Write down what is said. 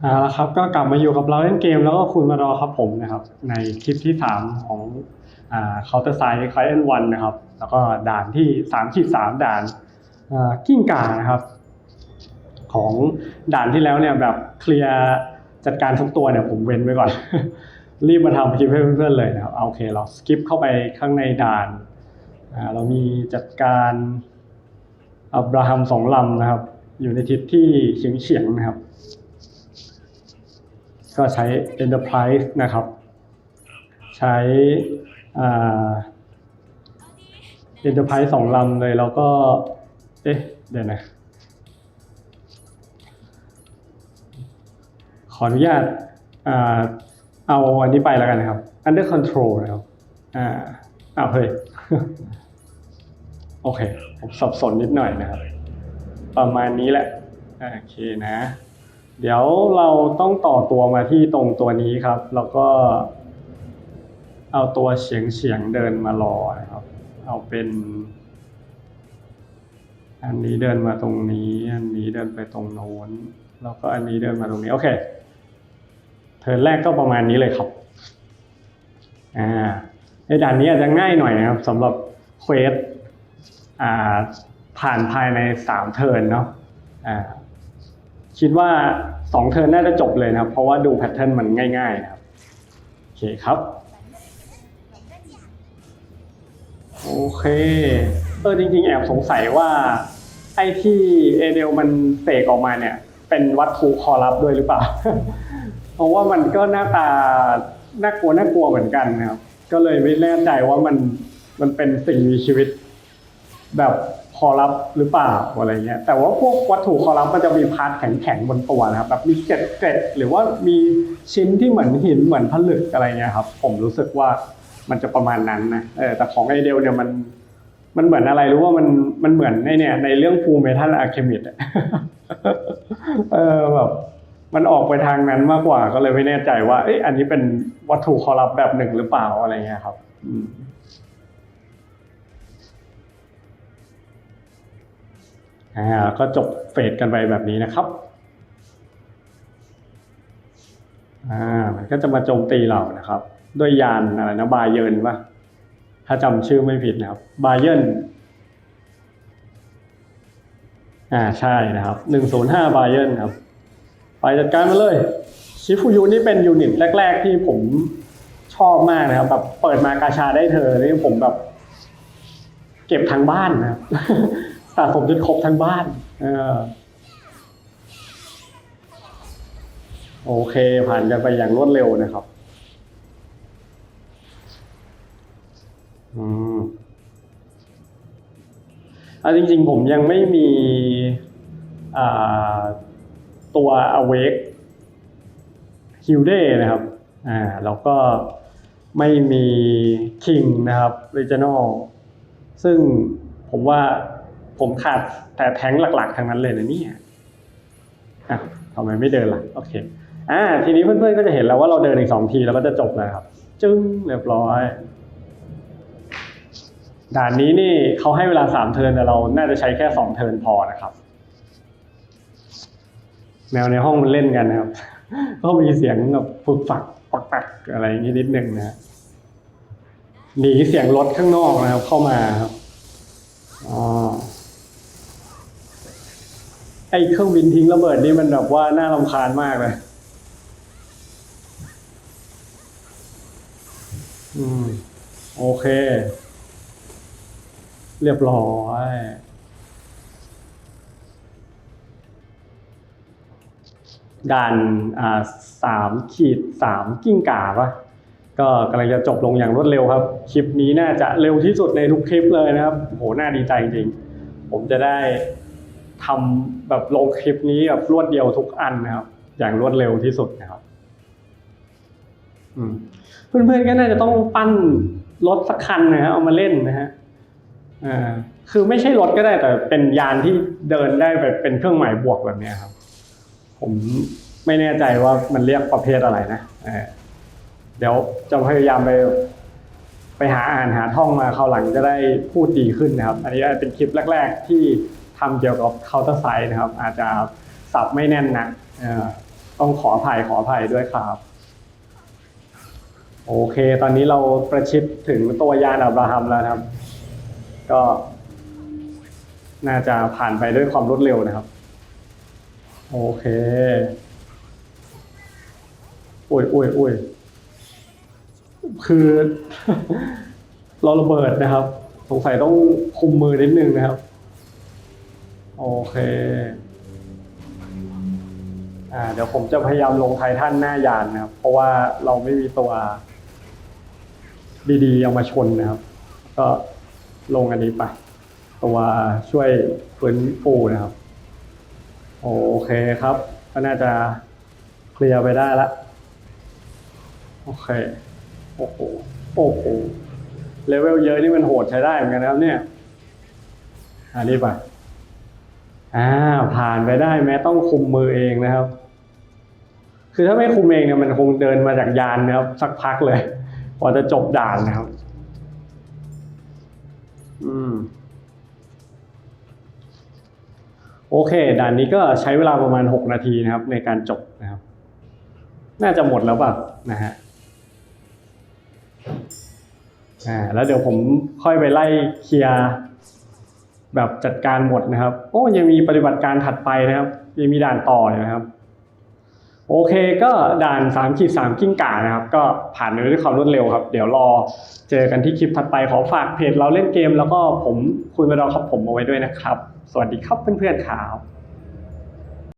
เอาละครับก็กลับมาอยู่กับเราเล่นเกมแล้วก็คุณมารอครับผมนะครับ ในคลิปที่ 3 ของอ่า Counter Strike Client 1นะครับ แล้วก็ด่านที่3ขีด3ด่านอ่ากิ้งก่านะครับ ของด่านที่แล้วเนี่ยแบบเคลียร์จัดการทุกตัวเนี่ยผมเว้นไว้ก่อน รีบมาทำคลิปให้เพื่อนๆเลยนะครับโอเคเราสกิปเข้าไปข้างในด่านอ่าเรามีจัดการอับราฮัมสองลำนะครับ อยู่ในทิศที่เฉียงๆนะครับ ก็ใช้ Enterprise นะครับ ใช้ Enterprise สองลำเลยแล้วก็ เอ๊ะ เดี๋ยวนะ ขออนุญาตเอาอันนี้ไปแล้วกันนะครับ under control นะครับ อ่าอ้าวเฮ้ย โอเค ผมสับสนนิดหน่อยนะครับ ประมาณนี้แหละ โอเคนะ เดี๋ยวเราต้องต่อตัวมาที่ตรงตัวนี้ครับ แล้วก็ เอาตัวเฉียงเฉียงๆเดินมารอนะครับ เอาเป็น อันนี้เดินมาตรงนี้ อันนี้เดินไปตรงโน้น แล้วก็อันนี้เดินมาตรงนี้ โอเค เทิร์นแรกก็ประมาณนี้เลยครับ อ่า ในด่านนี้อาจจะง่ายหน่อยนะครับสำหรับเควสอ่าผ่านภายในสามเทิร์นเนาะ อ่า คิดว่าสองเทิร์นน่าจะจบเลยนะครับ เพราะว่าดูแพทเทิร์นมันง่ายๆนะครับ โอเคครับ โอเค เออจริงๆ แอบสงสัยว่าไอ้ที่เอเดลมันเสกออกมาเนี่ย เป็นวัตถุคอรับด้วยหรือเปล่า เพราะว่ามันก็หน้าตาน่ากลัวน่ากลัวเหมือนกันนะครับ ก็เลยไม่แน่ใจว่ามันมันเป็นสิ่งมีชีวิตแบบ คอรับหรือเปล่าอะไรเงี้ยแต่ว่าพวกวัตถุคอรับมันจะมีพาร์ทแข็งๆบนตัวนะครับแบบมีเกล็ดเกล็ดหรือว่ามีชิ้นที่เหมือนหินเหมือนผลึกอะไรเงี้ยครับ ผมรู้สึกว่ามันจะประมาณนั้นนะเออแต่ของไอเดลเนี่ยมันมันเหมือนอะไรรู้ว่ามันมันเหมือนในเนี่ย ในเรื่องฟูเมทัลอะเคมิดเออแบบมันออกไปทางนั้นมากกว่าก็เลยไม่แน่ใจว่าเอ้ยอันนี้เป็นวัตถุคอรับแบบหนึ่งหรือเปล่าอะไรเงี้ยครับ อืม อ่าก็จบเฟสกันไปแบบนี้นะครับอ่ามันก็จะมาโจมตีเรานะครับ ด้วยยานอะไรนะบาเยินปะถ้าจำชื่อไม่ผิดนะครับบาเยินอ่าใช่นะครับหนึ่งศูนย์ห้าบาเยินครับ ไปจัดการมาเลยชิฟูยูนี่เป็นยูนิตแรก ๆ ที่ผมชอบมากนะครับแบบเปิดมากาชาได้เธอนี่ผมแบบ เก็บทั้งบ้านนะครับ สะสมจนครบทั้งบ้านอโอเค ผ่านกันไปอย่างรวดเร็วนะครับอืมอจริงๆ ผมยังไม่มีตัว awake h i l d e นะครับอ่าแล้วก็ไม่มี king นะครับ regional ซึ่งผมว่า ผมขาดแต่แท้งหลักๆทั้งนั้นเลยนะเนี่ยอะทำไมไม่เดินล่ะโอเคอ่าทีนี้เพื่อนๆก็จะเห็นแล้วว่าเราเดินอีกสองทีแล้วก็จะจบแล้วครับ จึ้งเรียบร้อยด่านนี้นี่เขาให้เวลาสามเทิร์นแต่เราน่าจะใช้แค่สองเทิร์นพอนะครับ แมวในห้องมันเล่นกันนะครับ ก็มีเสียงแบบฝึกฝักปักปักอะไรอย่างนี้นิดนึงนะหนีเสียงรถข้างนอกนะครับ เข้ามาครับอ๋อ ไอ้เครื่องบินทิ้งระเบิดนี่มันแบบว่าน่ารำคาญมากเลยอืม โอเค เรียบร้อยด่านอ่าสามขีดสามกิ้งก่าปะก็กำลังจะจบลงอย่างรวดเร็วครับ คลิปนี้น่าจะเร็วที่สุดในทุกคลิปเลยนะครับ โห น่าดีใจจริง ผมจะได้ ทำแบบลงคลิปนี้แบบรวดเดียวทุกอันนะครับ อย่างรวดเร็วที่สุดนะครับเพื่อนๆก็น่าจะต้องปั้นรถสักคันนะฮะเอามาเล่นนะฮะคือไม่ใช่รถก็ได้แต่เป็นยานที่เดินได้แบบเป็นเครื่องหมายบวกแบบนี้ครับ ผมไม่แน่ใจว่ามันเรียกประเภทอะไรนะเออเดี๋ยวจะพยายามไปไปหาอ่านหาท่องมาคราวหลังจะได้พูดดีขึ้นนะครับ อันนี้เป็นคลิปแรก ๆ ที่ ทำเกี่ยวกับ counter site นะครับ อาจจะสับไม่แน่นนะต้องขออภัยขออภัยด้วยครับ โอเค ตอนนี้เราประชิดถึงตัวยานอับราฮัมแล้วครับ ก็น่าจะผ่านไปด้วยความรวดเร็วนะครับ โอเคอุ้ยอุ้ยอุ้ยคือเราระเบิดนะครับ สงสัยต้องคุมมือนิดนึงนะครับ โอเค อ่า เดี๋ยวผมจะพยายามลงไททันหน้ายานนะครับ เพราะว่าเราไม่มีตัว ดีๆเอามาชนนะครับ ก็ลงอันนี้ไป ตัวช่วยฟื้นฟูนะครับ โอเคครับ ก็น่าจะเคลียร์ไปได้ละโอเค โอ้โห โอ้โห เลเวลเยอะนี่มันโหดใช้ได้เหมือนกันนะครับเนี่ย อันนี้ไป อ่าผ่านไปได้แม้ต้องคุมมือเองนะครับ คือถ้าไม่คุมเองเนี่ยมันคงเดินมาจากยานนะครับ สักพักเลยกว่าจะจบด่านนะครับ อืมโอเค ด่านนี้ก็ใช้เวลาประมาณหกนาทีนะครับ ในการจบนะครับ น่าจะหมดแล้วป่ะนะฮะอ่าแล้วเดี๋ยวผมค่อยไปไล่เคลียร์ แบบจัดการหมดนะครับ โอ้ยังมีปฏิบัติการถัดไปนะครับ ยังมีด่านต่ออยู่นะครับ โอเคก็ด่าน3ขีด3กิ้งก่านะครับ ก็ผ่านไปด้วยความรวดเร็วครับ เดี๋ยวรอเจอกันที่คลิปถัดไปขอฝากเพจเราเล่นเกม แล้วก็ผมคุณมาดอครับผมเอาไว้ด้วยนะครับ สวัสดีครับเพื่อนๆครับ